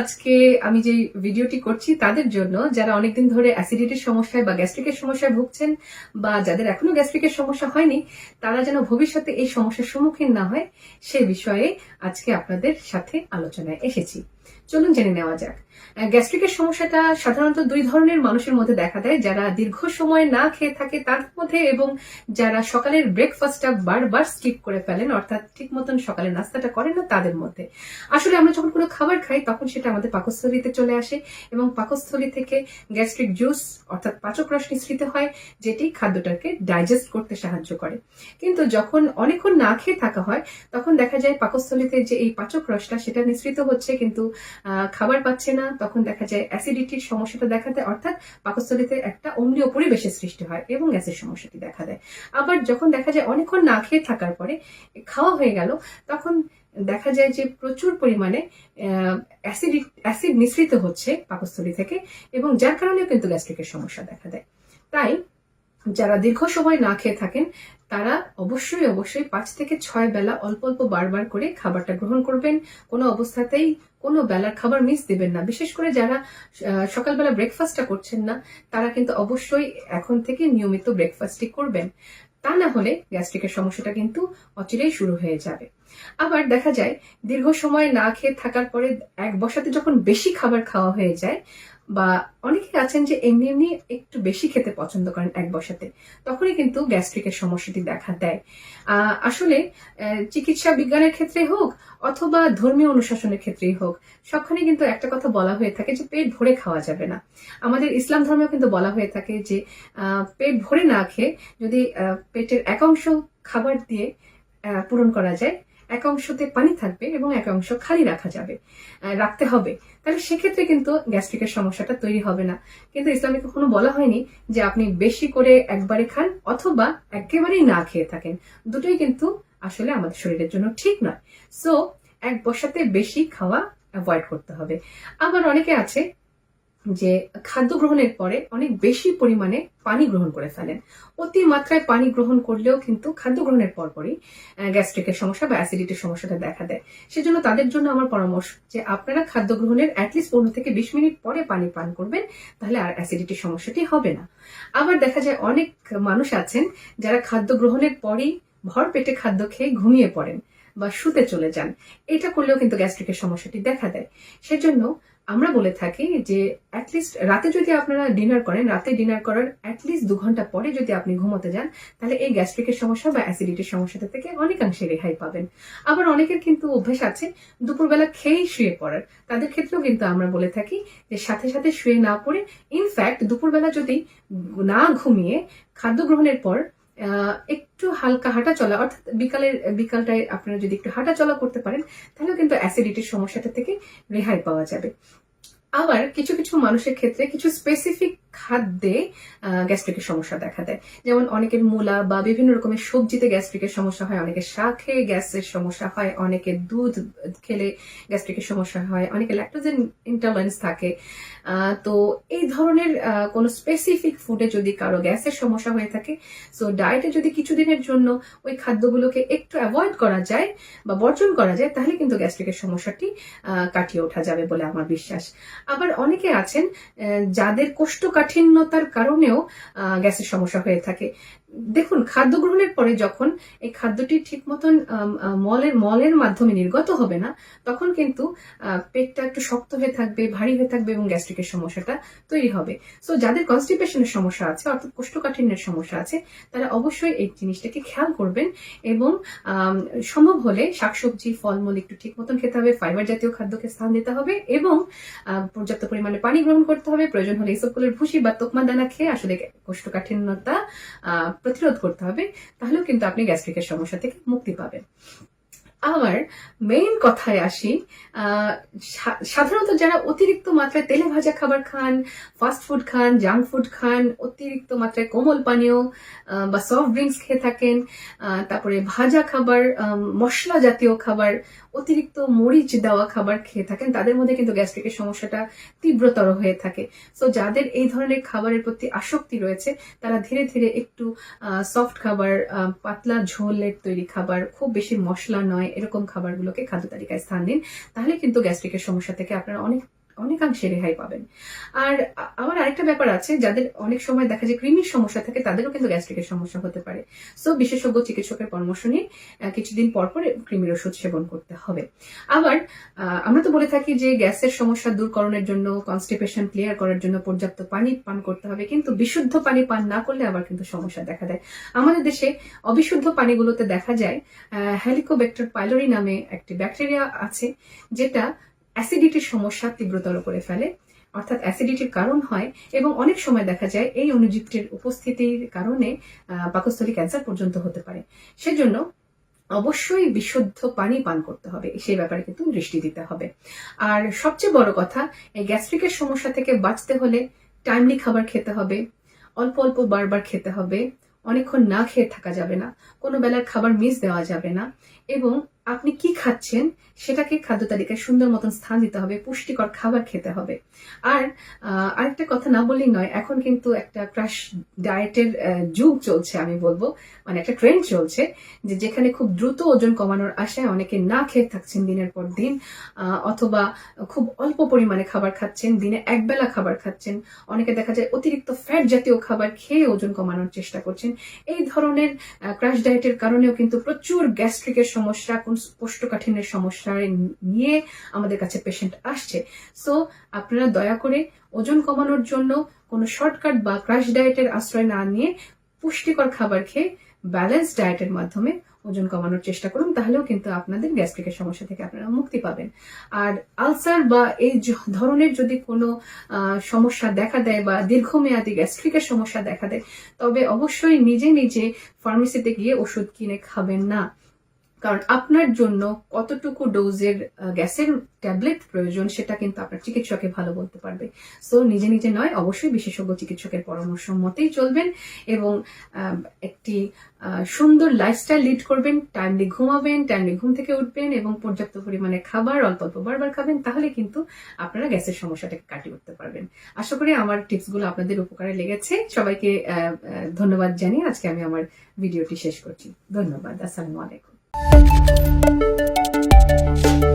আজকে আমি ভিডিওটি করছি তাদের জন্য, যারা অনেকদিন ধরে অ্যাসিডিটির সমস্যায় বা গ্যাস্ট্রিকের সমস্যায় ভুগছেন বা যাদের এখনও গ্যাস্ট্রিকের সমস্যা হয়নি, তারা যেন ভবিষ্যতে এই সমস্যার সম্মুখীন না হয়, সে বিষয়ে আজকে আপনাদের সাথে আলোচনায় এসেছি। চলুন জেনে নেওয়া যাক। গ্যাস্ট্রিকের সমস্যাটা সাধারণত দুই ধরনের মানুষের মধ্যে দেখা দেয়, যারা দীর্ঘ সময় না খেয়ে থাকে তার মধ্যে এবং যারা সকালের ব্রেকফাস্টটা বারবার স্কিপ করে ফেলেন, অর্থাৎ ঠিক মতন সকালের নাস্তাটা করেন না তাদের মধ্যে। আসলে আমরা যখন কোনো খাবার খাই, তখন সেটা আমাদের পাকস্থলীতে চলে আসে এবং পাকস্থলী থেকে গ্যাস্ট্রিক জুস, অর্থাৎ পাচক রস নিঃসৃত হয়, যেটি খাদ্যটাকে ডাইজেস্ট করতে সাহায্য করে। কিন্তু যখন অনেকক্ষণ না খেয়ে থাকা হয়, তখন দেখা যায় পাকস্থলীতে যে এই পাচক রসটা, সেটা নিঃসৃত হচ্ছে, কিন্তু খাবার পাচ্ছে না, তখন দেখা যায় অ্যাসিডিটির সমস্যাটা দেখা দেয় অর্থাৎ পাকস্থলীতে একটা অম্লীয় পরিবেশের সৃষ্টি হয় এবং গ্যাসের সমস্যাটি দেখা দেয়। আবার যখন দেখা যায় অনেকক্ষণ না খেয়ে থাকার পরে খাওয়া হয়ে গেল, তখন দেখা যায় যে প্রচুর পরিমাণে অ্যাসিড অ্যাসিড নিঃসৃত হচ্ছে পাকস্থলী থেকে এবং যার কারণেও কিন্তু গ্যাস্ট্রিকের সমস্যা দেখা দেয়। তাই যারা দীর্ঘ সময় না খেয়ে থাকেন, তারা অবশ্যই অবশ্যই পাঁচ থেকে ছয় বেলা অল্প অল্প বারবার করে খাবারটা গ্রহণ করবেন। কোনো অবস্থাতেই কোনো বেলার খাবার মিস দিবেন না। বিশেষ করে যারা সকালবেলা ব্রেকফাস্টটা করছেন না, তারা কিন্তু অবশ্যই এখন থেকে নিয়মিত ব্রেকফাস্টই করবেন। তা না হলে গ্যাস্ট্রিকের সমস্যাটা কিন্তু অচিরেই শুরু হয়ে যাবে। আবার দেখা যায়, দীর্ঘ সময় না খেয়ে থাকার পরে এক বসাতে যখন বেশি খাবার খাওয়া হয়ে যায় বা অনেকে আছেন যে এমনি এমনি একটু বেশি খেতে পছন্দ করেন এক বসাতে, তখনই কিন্তু গ্যাস্ট্রিকের সমস্যাটি দেখা দেয়। আসলে চিকিৎসা বিজ্ঞানের ক্ষেত্রে হোক অথবা ধর্মীয় অনুশাসনের ক্ষেত্রেই হোক, সবখানে কিন্তু একটা কথা বলা হয়ে থাকে যে পেট ভরে খাওয়া যাবে না। আমাদের ইসলাম ধর্মেও কিন্তু বলা হয়ে থাকে যে পেট ভরে না খেয়ে যদি পেটের এক অংশ খাবার দিয়ে পূরণ করা যায় এক অংশতে পানি থাকবে এবং এক অংশ খালি রাখা যাবে রাখতে হবে। তাহলে সেক্ষেত্রে কিন্তু গ্যাস্ট্রিকের সমস্যাটা তৈরি হবে না। কিন্তু ইসলামে কখনো বলা হয়নি যে আপনি বেশি করে একবারে খান অথবা একেবারেই না খেয়ে থাকেন। দুটোই কিন্তু আসলে আমাদের শরীরের জন্য ঠিক নয়। সো এক বসাতে বেশি খাওয়া অ্যাভয়েড করতে হবে। আবার অনেকে আছে যে খাদ্য গ্রহণের পরে অনেক বেশি পরিমাণে পানি গ্রহণ করে ফেলেন। অতি মাত্রায় পানি গ্রহণ করলেও কিন্তু খাদ্য গ্রহণের পরপরই গ্যাস্ট্রিকের সমস্যা বা অ্যাসিডিটির সমস্যাটা দেখা দেয়। সেজন্য তাদের জন্য আমার পরামর্শ যে আপনারা খাদ্য গ্রহণের অ্যাটলিস্ট পনেরো থেকে বিশ মিনিট পরে পানি পান করবেন, তাহলে আর অ্যাসিডিটির সমস্যাটি হবে না। আবার দেখা যায় অনেক মানুষ আছেন যারা খাদ্য গ্রহণের পরেই ভর পেটে খাদ্য খেয়ে ঘুমিয়ে পড়েন বা শুতে চলে যান। এটা করলেও কিন্তু গ্যাস্ট্রিকের সমস্যাটি দেখা দেয়। সেজন্য আমরা বলে থাকি যে অ্যাটলিস্ট রাতে যদি আপনারা ডিনার করেন, রাতে ডিনার করার অ্যাটলিস্ট দু ঘণ্টা পরে যদি আপনি ঘুমোতে যান, তাহলে এই গ্যাস্ট্রিকের সমস্যা বা অ্যাসিডিটির সমস্যাটা থেকে অনেকাংশে রেহাই পাবেন। আবার অনেকের কিন্তু অভ্যেস আছে, দুপুরবেলা খেয়েই শুয়ে পড়ার। তাদের ক্ষেত্রেও কিন্তু আমরা বলে থাকি যে, সাথে সাথে শুয়ে না পড়ে ইনফ্যাক্ট দুপুরবেলা যদি না ঘুমিয়ে খাদ্য গ্রহণের পর একটু হালকা হাঁটা চলা, অর্থাৎ বিকালের, বিকালটায় আপনারা যদি একটু হাঁটা চলা করতে পারেন, তাহলেও কিন্তু অ্যাসিডিটির সমস্যাটা থেকে রেহাই পাওয়া যাবে। আবার কিছু কিছু মানুষের ক্ষেত্রে কিছু স্পেসিফিক খাদ্যে গ্যাস্ট্রিকের সমস্যা দেখা দেয়। যেমন অনেকের মূলা বা বিভিন্ন রকমের সবজিতে গ্যাস্ট্রিকের সমস্যা হয়, অনেকের শাক খেয়ে গ্যাসের সমস্যা হয়, অনেকের দুধ খেলে গ্যাস্ট্রিকের সমস্যা হয়, অনেকের ল্যাক্টোজেন ইন্টলারেন্স থাকে। তো এই ধরনের কোনো স্পেসিফিক ফুডে যদি কারও গ্যাসের সমস্যা হয়ে থাকে সো ডায়েটে যদি কিছুদিনের জন্য ওই খাদ্যগুলোকে একটু অ্যাভয়েড করা যায় বা বর্জন করা যায়, তাহলে কিন্তু গ্যাস্ট্রিকের সমস্যাটি কাটিয়ে ওঠা যাবে বলে আমার বিশ্বাস। আবার অনেকে আছেন যাদের কোষ্ঠকাঠিন্যতার কারণেও গ্যাসের সমস্যা হয়ে থাকে। দেখুন খাদ্য গ্রহণের পরে যখন এই খাদ্যটি ঠিক মতন মলের মলের মাধ্যমে নির্গত হবে না, তখন কিন্তু পেটটা একটু শক্ত হয়ে থাকবে, ভারী হয়ে থাকবে এবং গ্যাস্ট্রিকের সমস্যাটা তৈরি হবে। সো যাদের কনস্টিপেশনের সমস্যা আছে, অর্থাৎ কোষ্ঠকাঠিন্যের সমস্যা আছে, তারা অবশ্যই এই জিনিসটাকে খেয়াল করবেন এবং সম্ভব হলে শাকসবজি, ফলমূল একটু ঠিক মতন খেতে হবে ফাইবার জাতীয় খাদ্যকে স্থান দিতে হবে এবং পর্যাপ্ত পরিমাণে পানি গ্রহণ করতে হবে। প্রয়োজন হলে ইসবগুলোর ভুসি বা তোকমা দানা খেয়ে আসলে কোষ্ঠকাঠিন্যতা প্রতিরোধ করতে হবে তাহলেও কিন্তু আপনি গ্যাস্ট্রিকের সমস্যা থেকে মুক্তি পাবেন। আবার মেইন কথায় আসি সাধারণত যারা অতিরিক্ত মাত্রায় তেলে ভাজা খাবার খান ফাস্ট ফুড খান জাঙ্ক ফুড খান, অতিরিক্ত মাত্রায় কোমল পানীয় বা সফট ড্রিঙ্কস খেয়ে থাকেন তারপরে ভাজা খাবার মশলা জাতীয় খাবার, অতিরিক্ত মরিচ দেওয়া খাবার খেয়ে থাকেন, তাদের মধ্যে কিন্তু গ্যাস্ট্রিকের সমস্যাটা তীব্রতর হয়ে থাকে। সো যাদের এই ধরনের খাবারের প্রতি আসক্তি রয়েছে, তারা ধীরে ধীরে একটু সফট খাবার পাতলা ঝোলের তৈরি খাবার, খুব বেশি মশলা নয় এরকম খাবারগুলোকে খাদ্য তালিকায় স্থান দিন। তাহলে কিন্তু গ্যাস্ট্রিকের সমস্যা থেকে আপনারা অনেক অনেকাংশে রেহাই পাবেন। আর আ- আবার আরেকটা ব্যাপার আছে, যাদের অনেক সময় দেখা যায় কৃমির সমস্যা থাকে, তাদেরও কিন্তু গ্যাস্ট্রিকের সমস্যা হতে পারে। সো বিশেষজ্ঞ চিকিৎসকের পরামর্শ নিয়ে কিছুদিন পর পর কৃমির ওষুধ সেবন করতে হবে। আবার আমরা তো বলে থাকি যে গ্যাসের সমস্যা দূরকরণের জন্য কনস্টিপেশন ক্লিয়ার করার জন্য পর্যাপ্ত পানি পান করতে হবে, কিন্তু বিশুদ্ধ পানি পান না করলে আবার কিন্তু সমস্যা দেখা দেয়। আমাদের দেশে অবিশুদ্ধ পানিগুলোতে দেখা যায় হেলিকোব্যাক্টার পাইলোরি নামে একটি ব্যাকটেরিয়া আছে, যেটা অ্যাসিডিটির সমস্যা তীব্রতর করে ফেলে। অর্থাৎ অ্যাসিডিটির কারণ হয় এবং অনেক সময় দেখা যায় এই অনুজীবটির উপস্থিতির কারণে পাকস্থলী ক্যান্সার পর্যন্ত হতে পারে। সেজন্য অবশ্যই বিশুদ্ধ পানি পান করতে হবে, সেই ব্যাপারে কিন্তু দৃষ্টি দিতে হবে। আর সবচেয়ে বড় কথা, এই গ্যাস্ট্রিকের সমস্যা থেকে বাঁচতে হলে টাইমলি খাবার খেতে হবে, অল্প অল্প বারবার খেতে হবে, অনেকক্ষণ না খেয়ে থাকা যাবে না, কোনো বেলার খাবার মিস দেওয়া যাবে না এবং আপনি কি খাচ্ছেন সেটাকে খাদ্য তালিকায় সুন্দর মতন স্থান দিতে হবে, পুষ্টিকর খাবার খেতে হবে। আর আরেকটা কথা না বললেই নয়, এখন কিন্তু একটা ক্রাশ ডায়েটের যুগ চলছে আমি বলব মানে একটা ট্রেন্ড চলছে, যে যেখানে খুব দ্রুত ওজন কমানোর আশায় অনেকে না খেয়ে থাকছেন দিনের পর দিন অথবা খুব অল্প পরিমাণে খাবার খাচ্ছেন, দিনে একবেলা খাবার খাচ্ছেন, অনেকে দেখা যায় অতিরিক্ত ফ্যাট জাতীয় খাবার খেয়ে ওজন কমানোর চেষ্টা করছেন। এই ধরনের ক্রাশ ডায়েটের কারণেও কিন্তু প্রচুর গ্যাস্ট্রিকের সমস্যা কোষ্ঠকাঠিন্যের সমস্যা নিয়ে আমাদের কাছে পেশেন্ট আসছে। সো আপনারা দয়া করে ওজন কমানোর জন্য কোনো শর্টকাট বা ক্রাশ ডায়েটের আশ্রয় না নিয়ে পুষ্টিকর খাবার খেয়ে ব্যালেন্স ডায়েটের মাধ্যমে ওজন কমানোর চেষ্টা করুন, তাহলেও কিন্তু আপনাদের গ্যাস্ট্রিকের সমস্যা থেকে আপনারা মুক্তি পাবেন। আর আলসার বা এই ধরনের যদি কোনো সমস্যা দেখা দেয় বা দীর্ঘমেয়াদী গ্যাস্ট্রিকের সমস্যা দেখা দেয়, তবে অবশ্যই নিজে নিজে ফার্মেসিতে গিয়ে ওষুধ কিনে খাবেন না। কারণ আপনার জন্য কতটুকু ডোজের গ্যাসের ট্যাবলেট প্রয়োজন সেটা কিন্তু আপনার চিকিৎসকে ভালো বলতে পারবে। সো নিজে নিজে নয়, অবশ্যই বিশেষজ্ঞ চিকিৎসকের পরামর্শ মতেই চলবেন এবং একটি সুন্দর লাইফস্টাইল লিড করবেন টাইমলি ঘুমাবেন টাইমলি ঘুম থেকে উঠবেন এবং পর্যাপ্ত পরিমাণে খাবার, অল্প অল্প বারবার খাবেন, তাহলে কিন্তু আপনারা গ্যাসের সমস্যাটাকে কাটিয়ে উঠতে পারবেন। আশা করি আমার টিপসগুলো আপনাদের উপকারে লেগেছে। সবাইকে ধন্যবাদ জানিয়ে আজকে আমি আমার ভিডিওটি শেষ করছি। ধন্যবাদ, আসসালামু আলাইকুম। Thank you